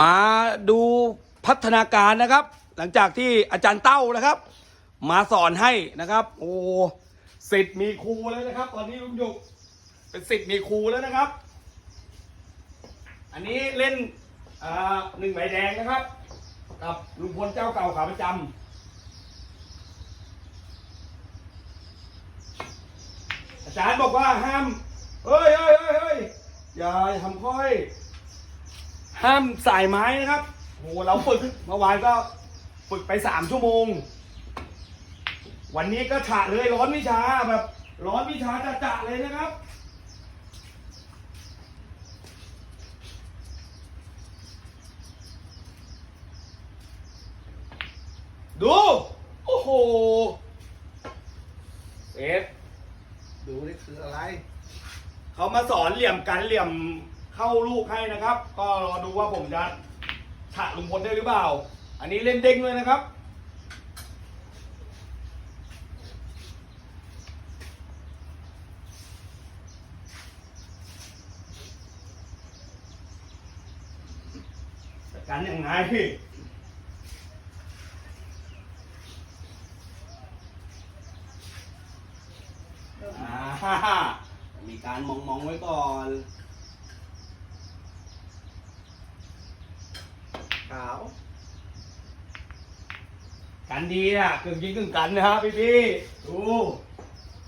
มาดูพัฒนาการนะครับ หลังจากที่อาจารย์เต้านะครับ มาสอนให้นะครับ โอ้สิทธิ์มีครูแล้วนะครับ ตอนนี้ลุงหยกเป็นสิทธิ์มีครูแล้วนะครับ อันนี้เล่นอ่าหนึ่งใบแดงนะครับ กับลุงพลเจ้าเก่าขาประจำอาจารย์บอกว่าห้ามเฮ้ยเฮ้ยเฮ้ยเฮ้ยอย่าทำค่อย ห้ามสายไม้นะครับโหเราฝึกเมื่อวานก็ฝึกไปสามชั่วโมง วันนี้ก็ฉะเลยร้อนวิชาแบบร้อนวิชาจะจะเลยนะครับ ดู โอ้โหเอฟดูนี่คืออะไร เขามาสอนเหลี่ยมกันเหลี่ยม เข้าลูกให้นะครับ ก็รอดูว่าผมจะฉะลุงพลได้หรือเปล่า อันนี้เล่นเด้งด้วยนะครับ จัดการยังไงพี่ อ่าฮ่าฮ่ามีการมองมองๆไว้ก่อน ขาว กัน ดีอะกึ่งยิงกึ่งกันนะฮะพี่พี่ดู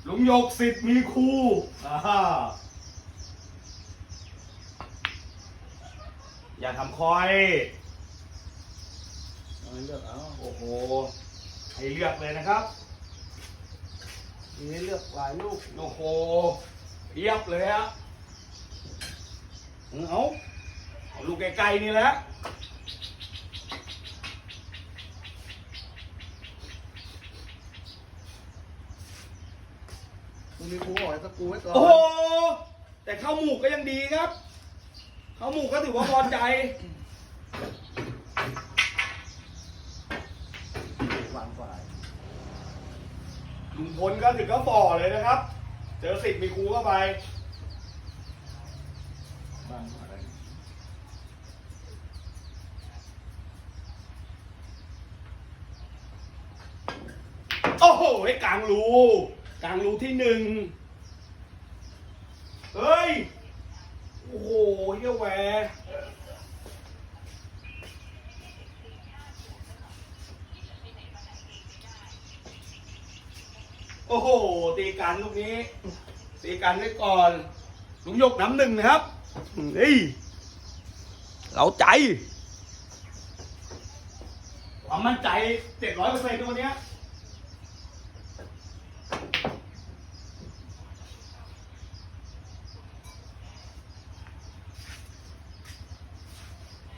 ลุงยกสิทธิ์มีครูอ่าฮ่าอย่าทำคอยเลือกเอาโอ้โหให้เลือกเลยนะครับทีนี้เลือกหลายลูกโอ้โหเรียบเลยฮะเอาเอาลูกไกลๆนี่แหละ มึงมีครูบอกให้ตะกูไว้ก่อนโอ้โห แต่เข้าหมูกก็ยังดีครับ เข้าหมูกก็ถือว่าพอใจหวานฝ่ายลุงพลก็ถึงก็ฝ่อเลยนะครับ เจอสิทธิ์มีครูเข้าไปบางฝ่ายโอ้โหไอ้กลางรู กลางรูที่หนึ่งเฮ้ย โอ้โหเฮียแหวโอ้โห ตีกันลูกนี้ ตีกันไว้ก่อนลุงหยกน้ำหนึ่งนะครับเฮ้ยเราใจ ความมั่นใจเจ็ดร้อยเปอร์เซ็นต์ตัวเนี้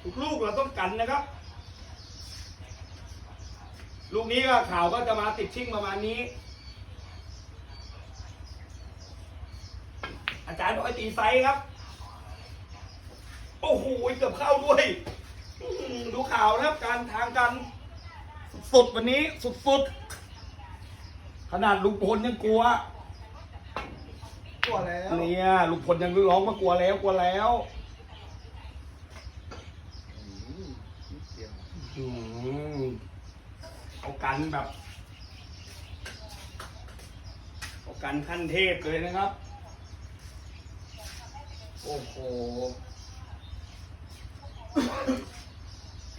ทุกลูกเราต้องกันนะครับ ลูกนี้ก็ข่าวก็จะมาติดชิ่งประมาณนี้ อาจารย์บอกให้ตีไซส์ครับ โอ้โหเกือบเข้าด้วยอื้อหือดูข่าวนะครับการทางกัน สุดๆวันนี้สุดๆ ขนาดลุงพลยังกลัว กลัวแล้ว เนี่ยลุงพลยังร้องว่ากลัวแล้วกลัวแล้ว อืมนิดเดียว อืม เอากันแบบเอากันขั้นเทพเลยนะครับ โอ้โห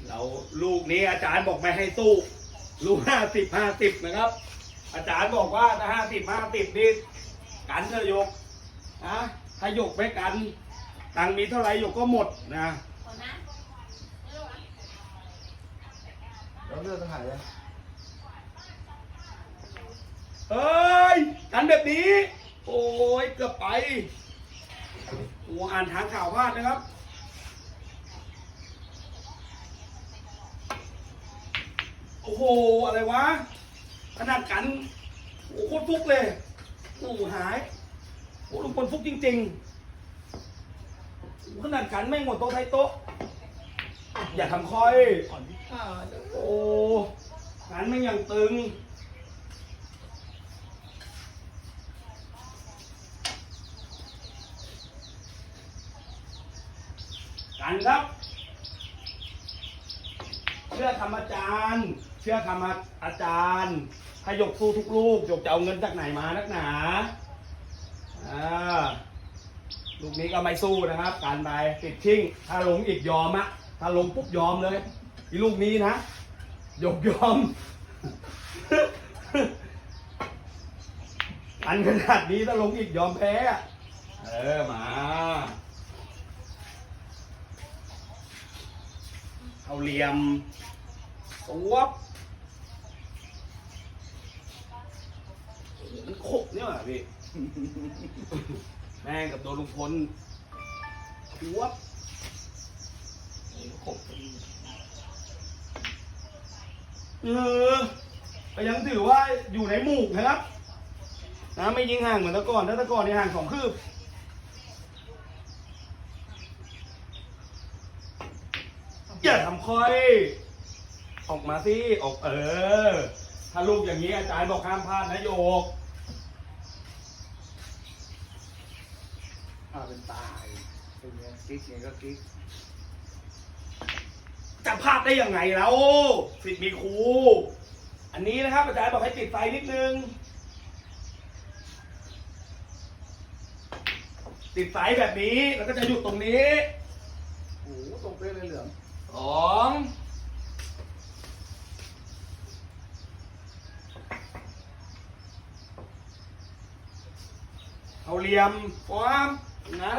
เราลูกนี้อาจารย์บอกไม่ให้สู้ ลูกห้าสิบห้าสิบนะครับ อาจารย์บอกว่าถ้าห้าสิบห้าสิบนี่กันเถอะยกนะถ้ายกไม่กัน ตังค์มีเท่าไหร่ยกก็หมดนะ แล้วเลือกทหารเลย เอ้ยกันแบบนี้ โอ้ยเกือบไปโอ้อ่านทางข่าวพลาดนะครับ โอ้โห อะไรวะ ขนาดกันโอ้โหโคตรฟุกเลยโอ้โหหายโอ้ลุงพลฟุกจริงๆโอ้ขนาดกันไม่งหมดโต๊ะไทยโต๊ะ อย่าทำคอย ผ่อนพิฆาตโอ้กันไม่งยังตึงันครับ เชื่อคำอาจารย์ เชื่อคำอาจารย์ ให้ยกสู้ทุกลูกหยกจะเอาเงินจากไหนมานักหนาอ่าลูกนี้ก็ไม่สู้นะครับ การไปติดชิ่งถ้าลงอีกยอมอะถ้าลงปุ๊บยอมเลยอีลูกนี้นะหยกยอม อันขนาดนี้ถ้าลงอีกยอมแพ้อะเออมา เอาเหลี่ยมสวบมันขบเนี่ยว่ะพี่ แม่งกับโดนลุงพลทวบขบเออก็ยังถือว่าอยู่ในหมู่นะครับ นะไม่ยิงห่างเหมือนแตะก่อนถ้าแตะก่อนนี่ห่างสองคืบ อย่าทำค่อย ออกมาสิออกเออ ถ้าลูกอย่างนี้อาจารย์บอกห้ามพลาดนะโยกอาเป็นตายเป็นไงกิ๊กไงก็กิ๊กจะพลาดได้ยังไงแล้วสิทธิ์มีครูอันนี้นะครับอาจารย์บอกให้ติดไฟนิดนึง ติดไฟแบบนี้แล้วก็จะหยุดตรงนี้ โอ้โหตรงเป๊ะเลยเหลือง สองเอาเหลี่ยมความนะ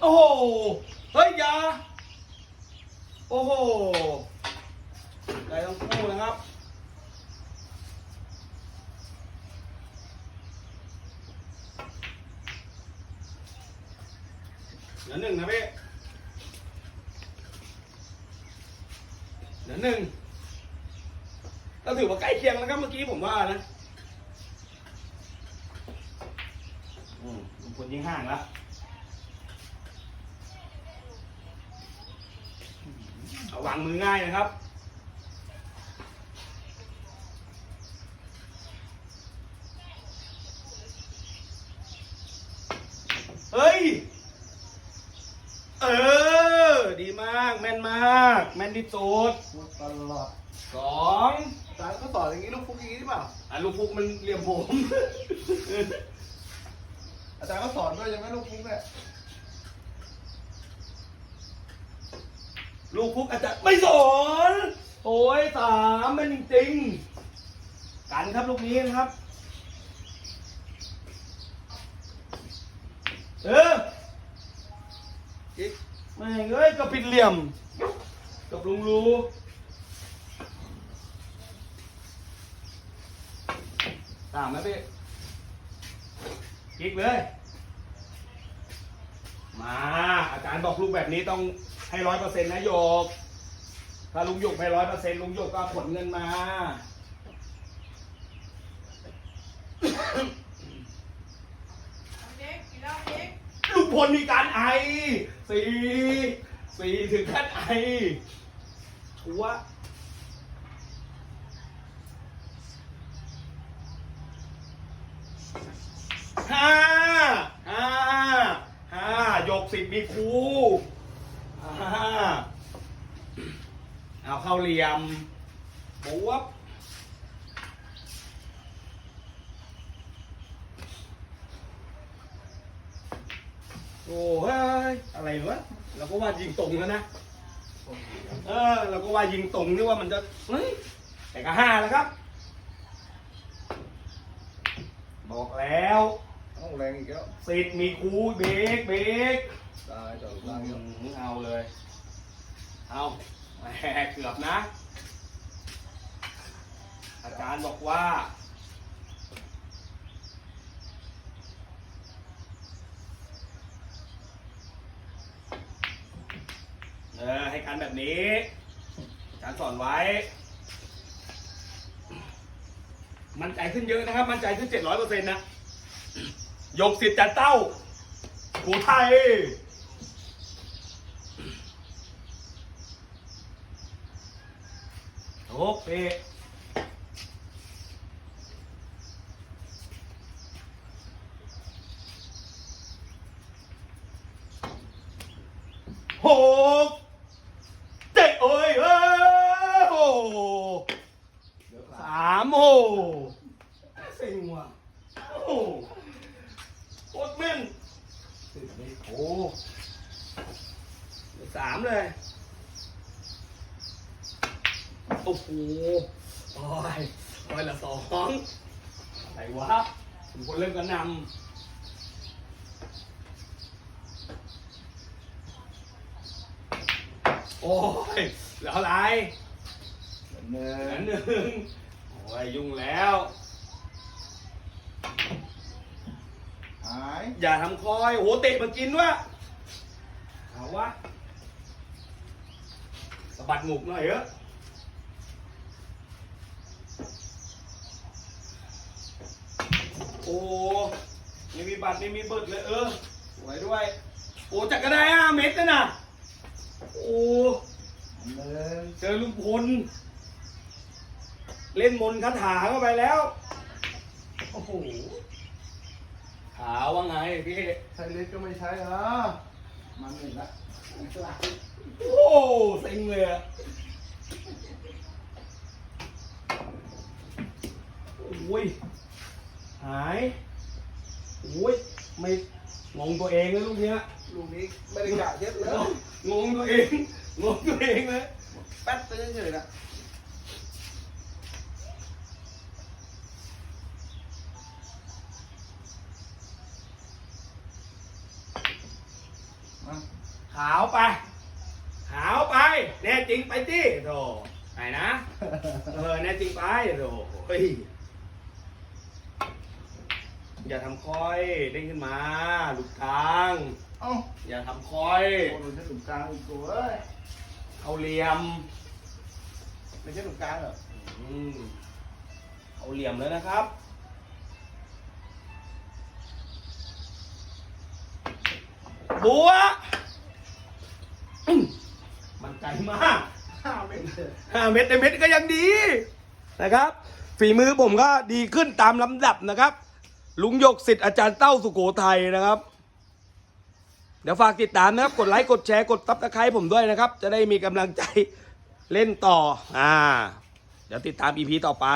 โอ้โห เฮ้ยยาโอ้โหได้ทั้งคู่นะครับ เหลือหนึ่ งนะพี่เหลือหนึ่งก็ถือว่าใกล้เคียงแล้วครับเมื่อกี้ผมว่านะอืมลุงพลยิงห่างแล้วเอาวางมือง่ายนะครับเฮ้ย เออ ดีมาก แม่นมาก แม่นที่สุดพูดตลอดสองอาจารย์ก็สอนอย่างนี้ลูกฟุกอย่างนี้หรือเปล่าอะลูกฟุกมันเหลี่ยมผม อาจารย์ก็สอนด้วยยังไหมลูกฟุกเนี่ยลูกฟุกอาจารย์ไม่สอน โอ้ยสามแม่นจริงๆกันครับลูกนี้นะครับ เออกิ๊ก แม่งเอ้ยก็ผิดเหลี่ยม กับลุงรูตามนะพี่กิ๊กเลย มาอาจารย์บอกลูกแบบนี้ต้องให้ร้อยเปอร์เซ็นต์นะโยก ถ้าลุงโยกให้ร้อยเปอร์เซ็นต์ลุงโยกก็ผลเงินมา เด็กกินเหล้าเด็ก ลูกพลมีการไอสี่สี่ถึงขั้นไอชัวห้าห้าห้ายกสิบมีครูห้าเอาเข้าเหลี่ยมบวบ โอ้เฮ้ยอะไรวะเราก็ว่ายิงตรงแล้วนะเออเราก็ว่ายิงตรงนี่ว่ามันจะเฮ้ยแต่ก็ห้าแล้วครับ บอกแล้วต้องแรงอีกแล้วสิทธิ์มีครูเบรกเบรกตายต่ออืตายมเอาเลย เอาแหมเกือบนะ อาจารย์บอกว่า ออให้การแบบนี้อาจารย์สอนไว้ มันใจขึ้นเยอะนะครับ มันใจขึ้นเจ็ดร้อยเปอร์เซ็นต์นะยกสิทธิ์จัดเต้าครูไทยโอเค หกเจ็ดโอ้ยเอ้ยโอ้ เดี๋ยว สามโอ้เซ็งว่ะโอ้โคตรแม่น สิบนี่ โอ้ สามเลย โอ้โหโอ้ยโอ้ยละสองอะไรวะถึงคนเริ่มกันนำ โอ้ยแล้วอะไรหนึ่อังนหนึ่งโอ้ยยุ่งแล้วหายอย่าทำคอยโอ้โหเตะมากินวะเอาวะสะ บัดหมุกหน่อยเถอะโอ้ไม่มีบัตรไม่มีเบิดเลยเออสวยด้วย โอ้จักรได้ห้าเม็ดนะน่ะโอ้เจอลุงพล เล่นมนต์คาถาเข้าไปแล้ว โอ้โหขาวว่าไงพี่ ใช้เล็กก็ไม่ใช้อะมันหนึ่งละ โอ้เซ็งเลยอะโอ้ย หาย โอ้ย ไม่งงตัวเองเลยลูกเนี้ย ลูกนี้ไม่ได้กะเย็ดเลยงงตัวเอง งงตัวเองเลย แป๊ดไปเฉยๆนะมาขาวไป ขาวไป แน่จริงไป ดิโธ่ไหนนะ เออแน่จริงไปโธ่เฮ้ยอย่าทำคอยเด้งขึ้นมาลูกกลาง เอ้าอย่าทำคอย โอ้โหใช้ถุงกลางอีกตัวเอ้ยเอาเหลี่ยมไม่ใช่ถุงกลางเหรออืมเอาเหลี่ยมแล้วนะครับ บัวอื้อมันใจมาก ห้าเม็ดห้าเม็ดในเม็ดก็ยังดีนะครับ ฝีมือผมก็ดีขึ้นตามลำดับนะครับ ลุงยกสิทธิ์อาจารย์เต้าสุโขทัยนะครับ เดี๋ยวฝากติดตามนะครับ กดไลค์ กดแชร์ กดตับตะไคร้ผมด้วยนะครับ จะได้มีกำลังใจเล่นต่อ อ่า เดี๋ยวติดตามอีพีต่อไป